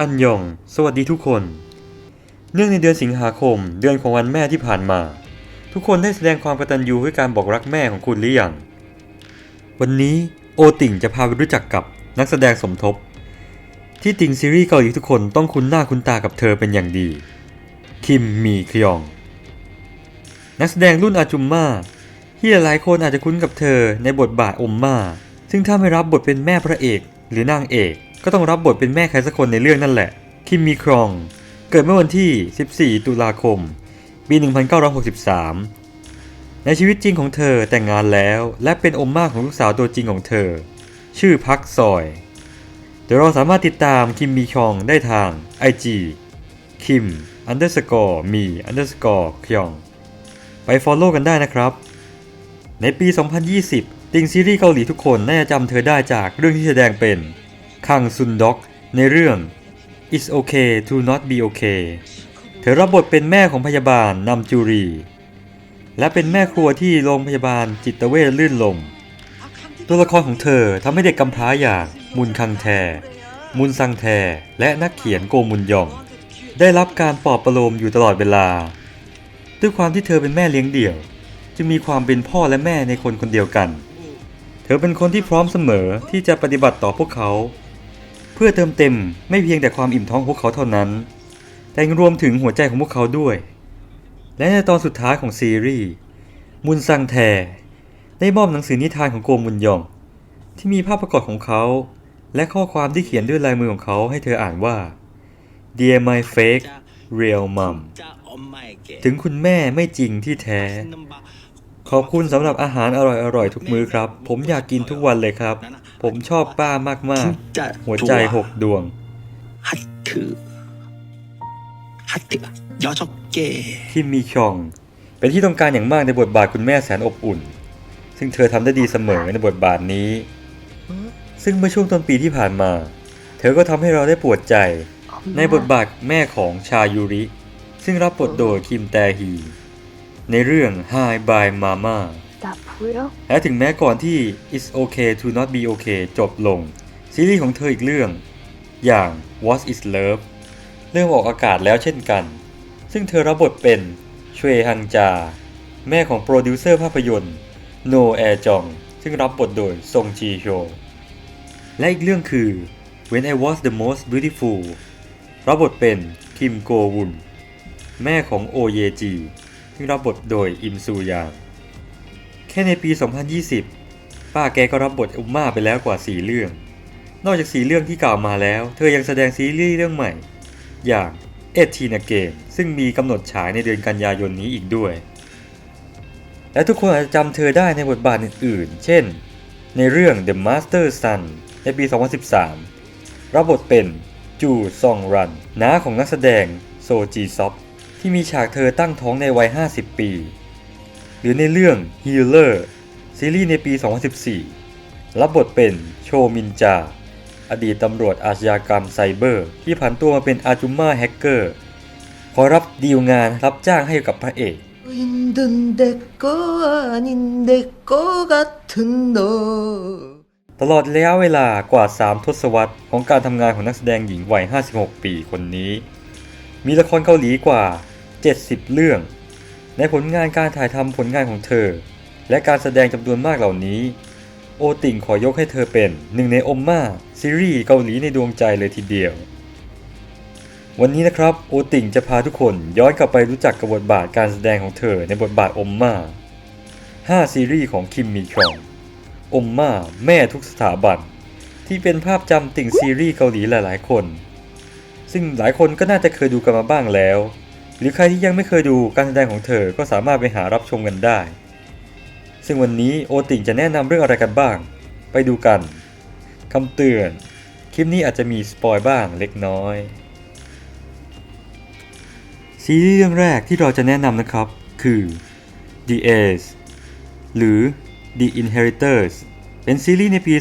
อันยอง สวัสดีทุกคน เนื่องในเดือนสิงหาคม เดือนของวันแม่ที่ผ่านมา ทุกคนได้แสดงความกตัญญูด้วยการบอกรักแม่ของคุณหรือยัง วันนี้โอติ่งจะพาไปรู้จักกับนักแสดงสมทบ ที่ติ่งซีรีส์เกาหลีทุกคนต้องคุ้นหน้าคุ้นตากับเธอเป็นอย่างดี คิมมีคยอง นักแสดงรุ่นอาจุมมาที่หลายๆคนอาจจะคุ้นกับเธอในบทบาทอมมา ซึ่งถ้าไม่รับบทเป็นแม่พระเอกหรือนางเอก ก็ต้องรับบทเป็นแม่ใครสักคนในเรื่องนั่นแหละ คิมมีครอง เกิดเมื่อวันที่ 14 ตุลาคม ปี 1963 ในชีวิตจริงของเธอแต่งงานแล้ว และเป็นอมมาของลูกสาวตัวจริงของเธอ ชื่อพักซอย เดี๋ยวเราสามารถติดตามคิมมีคองได้ทาง IG คิม underscore มี underscore คยอง ไป Follow กันได้นะครับ ในปี 2020 ติงซีรีส์เกาหลีทุกคนน่าจะจำเธอได้จากเรื่องที่แสดงเป็น คังซุนด็อก ในเรื่อง It's Okay to Not Be Okay เธอรับบทเป็นแม่ของพยาบาลนำจูรี และเป็นแม่ครัวที่โรงพยาบาลจิตเวชลื่นลม ตัวละครของเธอทำให้เด็กกำพร้าอย่างมุนคังแท มุนซังแท และนักเขียนโกมุนยอง ได้รับการปลอบประโลมอยู่ตลอดเวลา ด้วยความที่เธอเป็นแม่เลี้ยงเดี่ยว จึงมีความเป็นพ่อและแม่ในคนคนเดียวกัน เธอเป็นคนที่พร้อมเสมอที่จะปฏิบัติต่อพวกเขา เพื่อเติมเต็มไม่เพียงแต่ความอิ่มท้องพวกเขาเท่านั้น แต่ยังรวมถึงหัวใจของพวกเขาด้วย และในตอนสุดท้ายของซีรีส์มุนซังแทได้มอบหนังสือนิทานของโกมุนยอง ที่มีภาพประกอบของเขา และข้อความที่เขียนด้วยลายมือของเขาให้เธออ่านว่า Dear my fake real mom ถึงคุณแม่ไม่จริงที่แท้ ขอบคุณสำหรับอาหารอร่อยๆ ทุกมื้อครับ ผมอยากกินทุกวันเลยครับ ผมชอบป้ามากๆ หัวใจหกดวงฮัตคือฮัตคือยอชอกเกที่มีชอง เป็นที่ต้องการอย่างมากในบทบาทคุณแม่แสนอบอุ่น ซึ่งเธอทำได้ดีเสมอในบทบาทนี้ ซึ่งเมื่อช่วงต้นปีที่ผ่านมา เธอก็ทำให้เราได้ปวดใจ ในบทบาทแม่ของชายูริ ซึ่งรับบทโดยคิมแตฮี ในเรื่อง Hi Bye Mama และถึงแม้ก่อนที่ It's Okay to Not Be Okay จบลง ซีรีส์ของเธออีกเรื่อง อย่าง What is Love เริ่มออกอากาศแล้วเช่นกัน ซึ่งเธอรับบทเป็นชเวฮังจา แม่ของโปรดิวเซอร์ภาพยนตร์โนแอจอง ซึ่งรับบทโดยซงจีโช และอีกเรื่องคือ When I Was the Most Beautiful รับบทเป็นคิมโกวุน แม่ของโอเยจี ซึ่งรับบทโดยอิมซูยาง ค่ในปี 2020 ป้าแกก็รับบทอุมมาไปแล้วกว่า 4 เรื่อง นอกจาก 4 เรื่องที่กล่าวมาแล้ว เธอยังแสดงซีรีส์เรื่องใหม่ อย่างเอทีนาเกมซึ่งมีกำหนดฉายในเดือนกันยายนนี้อีกด้วย และทุกคนอาจจะจำเธอได้ในบทบาทอื่นๆ เช่น ในเรื่อง The Master Son ในปี 2013 รับบทเป็นจูซองรันน้าของนักแสดงโซจีซอปที่มีฉากเธอตั้งท้องในวัย 50 ปี หรือในเรื่อง Healer ซีรีส์ในปี 2014 รับบทเป็นโชมินจา อดีตตำรวจอาชญากรรมไซเบอร์ ที่ผันตัวมาเป็นอาจุม่าแฮกเกอร์ขอรับดีลงานรับจ้างให้กับพระเอกตลอดระยะเวลากว่า 3 ทศวรรษของการทำงานของนักแสดงหญิงวัย 56 ปีคนนี้ มีละครเกาหลีกว่า 70 เรื่อง ในผลงานการถ่ายทำผลงานของเธอ และการแสดงจำนวนมากเหล่านี้ โอติ่งขอยกให้เธอเป็นหนึ่งในอมมาซีรีส์เกาหลีในดวงใจเลยทีเดียว วันนี้นะครับโอติ่งจะพาทุกคนย้อนกลับไปรู้จักกับบทบาทการแสดงของเธอในบทบาทอมมา5ซีรีส์ของคิมมีชองอมมาแม่ทุกสถาบัน ที่เป็นภาพจำติ่งซีรีส์เกาหลีหลายๆคน ซึ่งหลายคนก็น่าจะเคยดูกันมาบ้างแล้ว รือใครที่ยังไม่เคยดูการแสดงของเธอก็สามารถไปหารับชมกันได้ ซึ่งวันนี้โอติ่งจะแนะนำเรื่องอะไรกันบ้าง ไปดูกันคำเตือน คลิปนี้อาจจะมีสปอยบ้างเล็กน้อย ซีรีส์เรื่องแรกที่เราจะแนะนำนะครับ คือ The Ace หรือ The Inheritors เป็นซีรีส์ในปี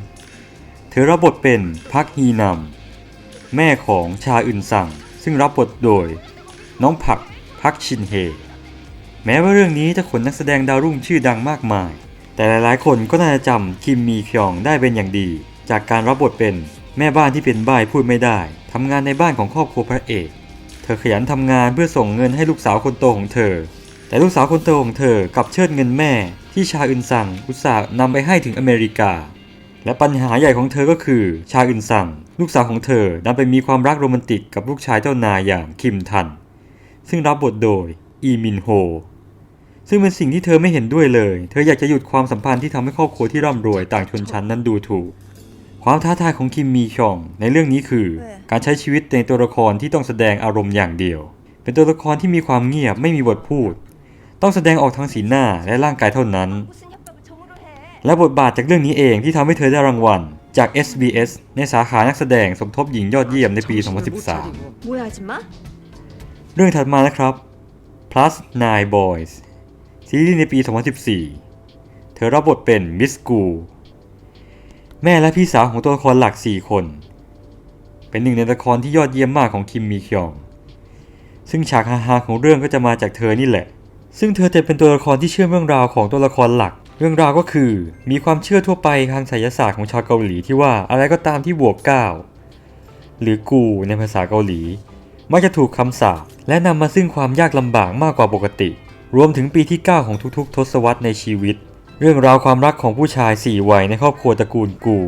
2013 เธอรับบทเป็นพักฮีนำแม่ของชาอึนซัง ซึ่งรับบทโดย น้องผักพักชินเฮ แม้ว่าเรื่องนี้จะขนนักแสดงดาวรุ่งชื่อดังมากมาย แต่หลายๆ คนก็น่าจะจำคิมมีคยองได้เป็นอย่างดี จากการรับบทเป็นแม่บ้านที่เป็นบ้ายพูดไม่ได้ทำงานในบ้านของครอบครัวพระเอก เธอขยันทำงานเพื่อส่งเงินให้ลูกสาวคนโตของเธอ แต่ลูกสาวคนโตของเธอกลับเชิดเงินแม่ ที่ชาอึนซังอุตส่าห์นำไปให้ถึงอเมริกา และปัญหาใหญ่ของเธอก็คือชาอึนซังลูกสาวของเธอดันไปมีความรักโรแมนติกกับลูกชายเจ้านายอย่างคิมทัน ซึ่งรับบทโดยอีมินโฮซึ่งเป็นสิ่งที่เธอไม่เห็นด้วยเลย เธออยากจะหยุดความสัมพันธ์ที่ทำให้ครอบครัวที่ร่ำรวยต่างชนชั้นนั้นดูถูก ความท้าทายของคิมมีชอง ในเรื่องนี้คือ การใช้ชีวิตในตัวละครที่ต้องแสดงอารมณ์อย่างเดียว เป็นตัวละครที่มีความเงียบไม่มีบทพูด ต้องแสดงออกทางสีหน้าและร่างกายเท่านั้น และบทบาทจากเรื่องนี้เองที่ทำให้เธอได้รางวัลจาก SBS ในสาขานักแสดงสมทบหญิงยอดเยี่ยมในปี 2013 เรื่องถัดมานะครับ plus nine boys ซีรีส์ในปี 2014 เธอรับบทเป็นมิสกู แม่และพี่สาวของตัวละครหลัก 4 คน เป็นหนึ่งในละครที่ยอดเยี่ยมมากของคิมมีคยอง ซึ่งฉากฮาๆของเรื่องก็จะมาจากเธอนี่แหละ ซึ่งเธอจะเป็นตัวละครที่เชื่อมเรื่องราวของตัวละครหลัก เรื่องราวก็คือ มีความเชื่อทั่วไปทางไสยศาสตร์ของชาวเกาหลีที่ว่าอะไรก็ตามที่บวก 9 หรือกูในภาษาเกาหลี มักจะถูกคำสาปและนำมาซึ่งความยากลำบากมากกว่าปกติ รวมถึงปีที่ 9 ของทุกๆ ทศวรรษในชีวิต เรื่องราวความรักของผู้ชาย 4 วัยในครอบครัวตระกูลกู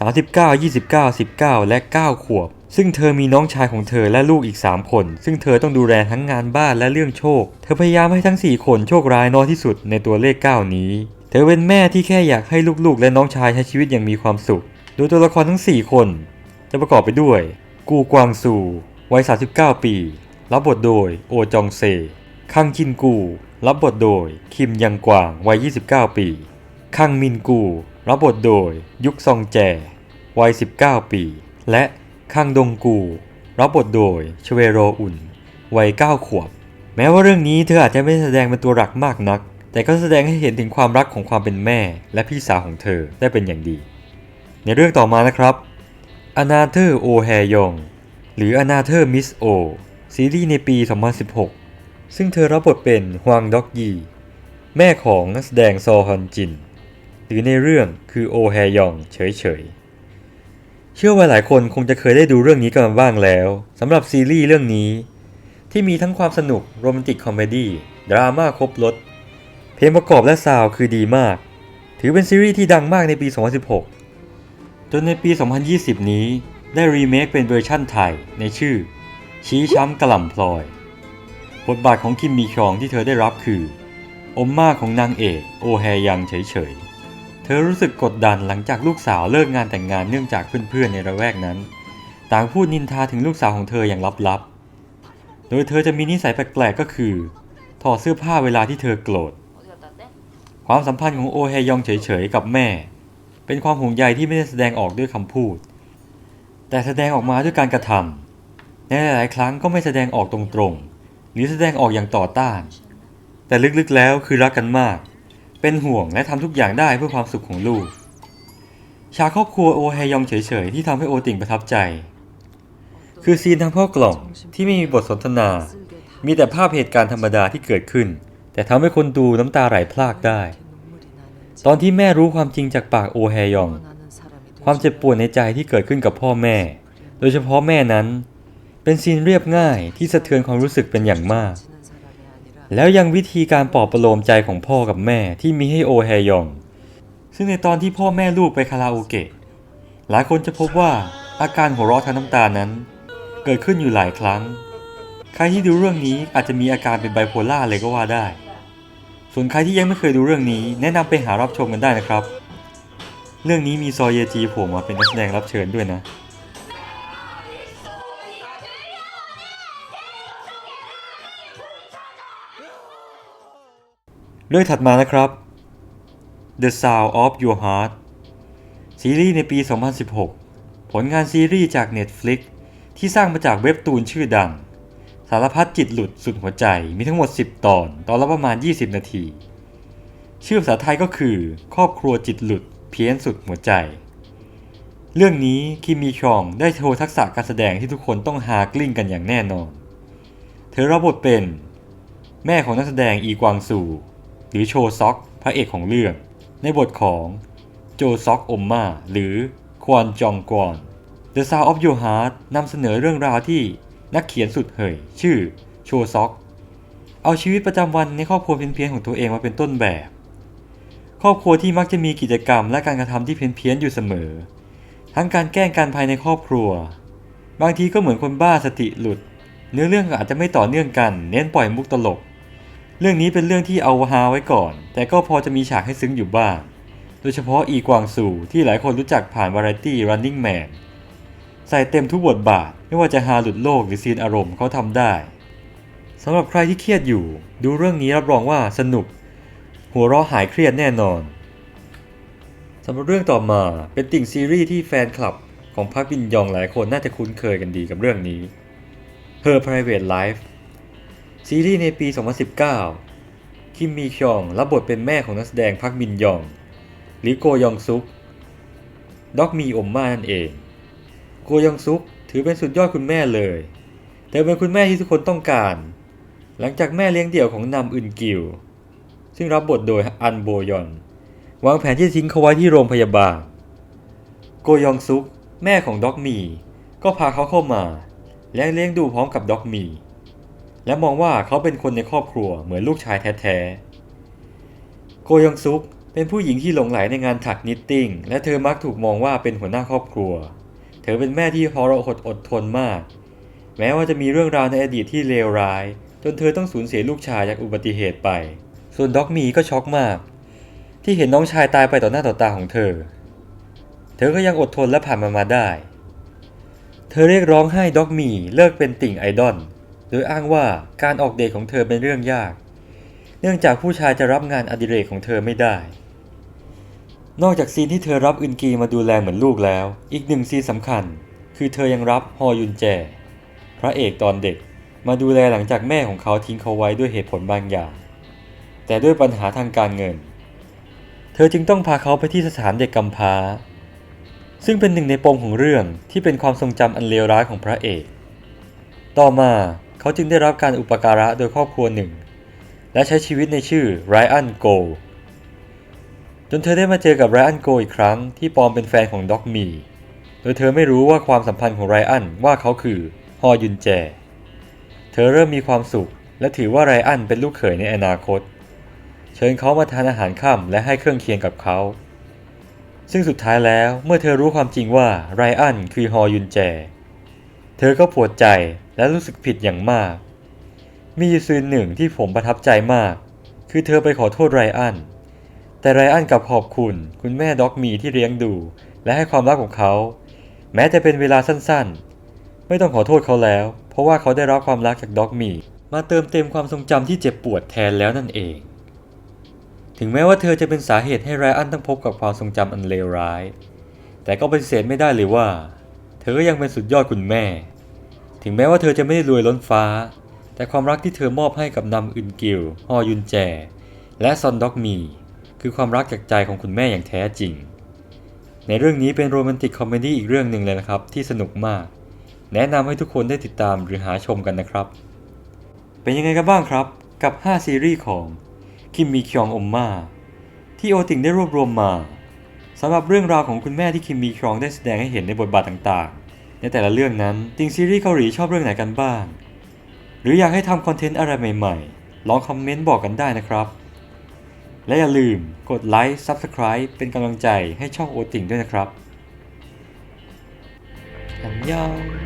39 29 19 และ 9 ขวบ ซึ่งเธอมีน้องชายของเธอและลูกอีก 3 คน ซึ่งเธอต้องดูแลทั้งงานบ้านและเรื่องโชค เธอพยายามให้ทั้ง 4 คนโชคร้ายน้อยที่สุดในตัวเลข 9 นี้ เธอเป็นแม่ที่แค่อยากให้ลูกๆ และน้องชายใช้ชีวิตอย่างมีความสุข โดยตัวละครทั้ง 4 คน จะประกอบไปด้วย กูกวางซู วัย 39 ปี รับบทโดยโอจองเซ คังจินกู รับบทโดยคิมยังกวาง วัย 29 ปี คังมินกู รับบทโดยยุกซองแจ วัย 19 ปี และคังดงกู รับบทโดยชเวโรอุ่นวัย 9 ขวบ แม้ว่าเรื่องนี้เธออาจจะไม่แสดงเป็นตัวหลักมากนัก แต่ก็แสดงให้เห็นถึงความรักของความเป็นแม่ และพี่สาวของเธอได้เป็นอย่างดี ในเรื่องต่อมานะครับอนาเธอร์โอแฮยอง หรืออนาเธอร์มิสโอซีรีส์ในปี 2016 ซึ่งเธอรับบทเป็นฮวางด็อกยี แม่ของนักแสดงซอฮอนจิน หรือในเรื่องคือโอแฮยองเฉยๆ เชื่อว่าหลายคนคงจะเคยได้ดูเรื่องนี้กันบ้างแล้วสำหรับซีรีส์เรื่องนี้ ที่มีทั้งความสนุกโรแมนติกคอมเมดี้ดราม่าครบรถเพลงประกอบและซาวคือดีมาก ถือเป็นซีรีส์ที่ดังมากในปี 2016 จนในปี 2020 นี้ ได้รีเมคเป็นเวอร์ชั่นไทยในชื่อ ชี้ช้ำกระหล่ำพลอย บทบาทของคิมมีชองที่เธอได้รับคือ อมม่าของนางเอกโอแฮยังเฉยๆ เธอรู้สึกกดดันหลังจากลูกสาวเลิกงานแต่งงานเนื่องจากเพื่อนๆในระแวกนั้น ต่างพูดนินทาถึงลูกสาวของเธออย่างลับๆ โดยเธอจะมีนิสัยแปลกๆก็คือ ถอดเสื้อผ้าเวลาที่เธอโกรธ ความสัมพันธ์ของโอแฮยองเฉยๆกับแม่ เป็นความห่วงใยที่ไม่ได้แสดงออกด้วยคำพูด แต่แสดงออกมาด้วยการกระทำในหลาย ๆ ครั้งก็ไม่แสดงออกตรงๆ หรือแสดงออกอย่างต่อต้าน แต่ลึกๆ แล้วคือรักกันมาก เป็นห่วงและทำทุกอย่างได้เพื่อความสุขของลูกฉากครอบครัวโอแฮยองเฉย ๆ ที่ทำให้โอติ่งประทับใจ คือซีนทางพ่อกล่องที่ไม่มีบทสนทนา มีแต่ภาพเหตุการณ์ธรรมดาที่เกิดขึ้น แต่ทำให้คนดูน้ำตาไหลพรากได้ ตอนที่แม่รู้ความจริงจากปากโอแฮยอง ความเจ็บปวดในใจที่เกิดขึ้นกับพ่อแม่ โดยเฉพาะแม่นั้น เป็นซีนเรียบง่ายที่สะเทือนความรู้สึกเป็นอย่างมาก แล้วยังวิธีการปลอบประโลมใจของพ่อกับแม่ที่มีให้โอแฮยอง ซึ่งในตอนที่พ่อแม่ลูกไปคาราโอเกะ หลายคนจะพบว่าอาการหัวเราะทั้งน้ำตานั้น เกิดขึ้นอยู่หลายครั้ง ใครที่ดูเรื่องนี้อาจจะมีอาการเป็นไบโพล่าเลยก็ว่าได้ ส่วนใครที่ยังไม่เคยดูเรื่องนี้ แนะนำไปหารับชมกันได้นะครับ เรื่องนี้มีซอเยจีผล่มาเป็นนักแสดงรับเชิญด้วยนะ เรื่องถัดมานะครับ The Sound of Your Heart ซีรีส์ในปี 2016 ผลงานซีรีส์จาก Netflix ที่สร้างมาจากเว็บตูนชื่อดัง สารพัดจิตหลุดสุดหัวใจมีทั้งหมด 10 ตอน ตอนละประมาณ 20 นาที ชื่อภาษาไทยก็คือ ครอบครัวจิตหลุด เพี้ยนสุดหัวใจ เรื่องนี้คิมมีชองได้โชว์ทักษะการแสดงที่ทุกคนต้องฮากลิ้งกันอย่างแน่นอน เธอรับบทเป็น แม่ของนักแสดงอีกวางซูหรือโชซอก พระเอกของเรื่อง ในบทของโจซอกอมมาหรือควอนจองกวอน The Sound of Your Heart นำเสนอเรื่องราวที่นักเขียนสุดเห่ยชื่อโชซอก เอาชีวิตประจำวันในครอบครัวเพี้ยนๆของตัวเองมาเป็นต้นแบบ ครอบครัวที่มักจะมีกิจกรรมและการกระทำที่เพี้ยนๆอยู่เสมอ ทั้งการแกล้งกันภายในครอบครัว บางทีก็เหมือนคนบ้าสติหลุด เนื้อเรื่องอาจจะไม่ต่อเนื่องกัน เน้นปล่อยมุกตลก เรื่องนี้เป็นเรื่องที่เอาฮาไว้ก่อน แต่ก็พอจะมีฉากให้ซึ้งอยู่บ้าง โดยเฉพาะอีกวางสูที่หลายคนรู้จักผ่านวาไรตี้ Running Man ใส่เต็มทุกบทบาท ไม่ว่าจะฮาหลุดโลกหรือซีนอารมณ์เขาทำได้สำหรับใครที่เครียดอยู่ ดูเรื่องนี้รับรองว่าสนุก หัวเราะหายเครียดแน่นอนสำหรับเรื่องต่อมาเป็นติ่งซีรีส์ที่แฟนคลับของพักบินยองหลายคนน่าจะคุ้นเคยกันดีกับเรื่องนี้ Her Private Life ซีรีส์ในปี 2019 คิมมีคยองรับบทเป็นแม่ของนักแสดงพักบินยองหรือโกยองซุกด็อกมีอมมานั่นเอง โกยองซุกถือเป็นสุดยอดคุณแม่เลยแต่เป็นคุณแม่ที่ทุกคนต้องการ หลังจากแม่เลี้ยงเดี่ยวของนำอึนกิว ซึ่งรับบทโดยอันโบยอน วางแผนที่จะทิ้งเขาไว้ที่โรงพยาบาล โกยองซุก แม่ของด็อกมี ก็พาเขาเข้ามา และเลี้ยงดูพร้อมกับด็อกมี และมองว่าเขาเป็นคนในครอบครัวเหมือนลูกชายแท้ๆ โกยองซุกเป็นผู้หญิงที่หลงไหลในงานถักนิตติ้ง และเธอมักถูกมองว่าเป็นหัวหน้าครอบครัว เธอเป็นแม่ที่ทรหดอดทนมาก แม้ว่าจะมีเรื่องราวในอดีตที่เลวร้าย จนเธอต้องสูญเสียลูกชายจากอุบัติเหตุไป ส่วนด็อกมีก็ช็อกมาก ที่เห็นน้องชายตายไปต่อหน้าต่อตาของเธอ เธอก็ยังอดทนและผ่านมันมาได้ เธอเรียกร้องให้ด็อกมีเลิกเป็นติ่งไอดอล โดยอ้างว่าการออกเดทของเธอเป็นเรื่องยาก เนื่องจากผู้ชายจะรับงานอดิเรกของเธอไม่ได้ นอกจากซีนที่เธอรับอึนกีมาดูแลเหมือนลูกแล้ว อีกหนึ่งซีนสำคัญ คือเธอยังรับฮอยุนแจ พระเอกตอนเด็กมาดูแลหลังจากแม่ของเขาทิ้งเขาไว้ด้วยเหตุผลบางอย่าง แต่ด้วยปัญหาทางการเงิน เธอจึงต้องพาเขาไปที่สถานเด็กกำพร้า ซึ่งเป็นหนึ่งในปมของเรื่องที่เป็นความทรงจำอันเลวร้ายของพระเอก ต่อมาเขาจึงได้รับการอุปการะโดยครอบครัวหนึ่ง และใช้ชีวิตในชื่อไรอันโกจนเธอได้มาเจอกับไรอันโกอีกครั้งที่ปลอมเป็นแฟนของด็อกมี โดยเธอไม่รู้ว่าความสัมพันธ์ของไรอันว่าเขาคือฮอยุนแจ เธอเริ่มมีความสุข และถือว่าไรอันเป็นลูกเขยในอนาคต เชิญเขามาทานอาหารค่ำและให้เครื่องเคียงกับเขา ซึ่งสุดท้ายแล้วเมื่อเธอรู้ความจริงว่าไรอันคือฮอยุนแจ เธอก็ปวดใจและรู้สึกผิดอย่างมาก มียู่ซีนหนึ่งที่ผมประทับใจมาก คือเธอไปขอโทษไรอัน แต่ไรอันกลับขอบคุณคุณแม่ด็อกมีที่เลี้ยงดู และให้ความรักของเขา แม้จะเป็นเวลาสั้นๆ ไม่ต้องขอโทษเขาแล้ว เพราะว่าเขาได้รับความรักจากด็อกมีมาเติมเต็มความทรงจำที่เจ็บปวดแทนแล้วนั่นเอง ถึงแม้ว่าเธอจะเป็นสาเหตุให้ไรอันต้องพบกับความทรงจำอันเลวร้าย แต่ก็ปฏิเสธไม่ได้เลยว่า เธอก็ยังเป็นสุดยอดคุณแม่ ถึงแม้ว่าเธอจะไม่ได้รวยล้นฟ้า แต่ความรักที่เธอมอบให้กับนำอึนกิลฮอยุนแจ และซอนด็อกมี คือความรักจากใจของคุณแม่อย่างแท้จริง ในเรื่องนี้เป็นโรแมนติกคอมเมดี้อีกเรื่องหนึ่งเลยนะครับ ที่สนุกมาก แนะนำให้ทุกคนได้ติดตามหรือหาชมกันนะครับ เป็นยังไงกันบ้างครับ กับ 5 ซีรีส์ของ คิมมีคยองอมมา ที่โอติงได้รวบรวมมาสำหรับเรื่องราวของคุณแม่ที่คิมมีคยองได้แสดงให้เห็นในบทบาทต่างๆ ในแต่ละเรื่องนั้นติงซีรีส์เกาหลีชอบเรื่องไหนกันบ้าง หรืออยากให้ทำคอนเทนต์อะไรใหม่ๆ ลองคอมเมนต์บอกกันได้นะครับ และอย่าลืมกดไลค์ Subscribe เป็นกำลังใจให้ช่องโอติงด้วยนะครับอันยอง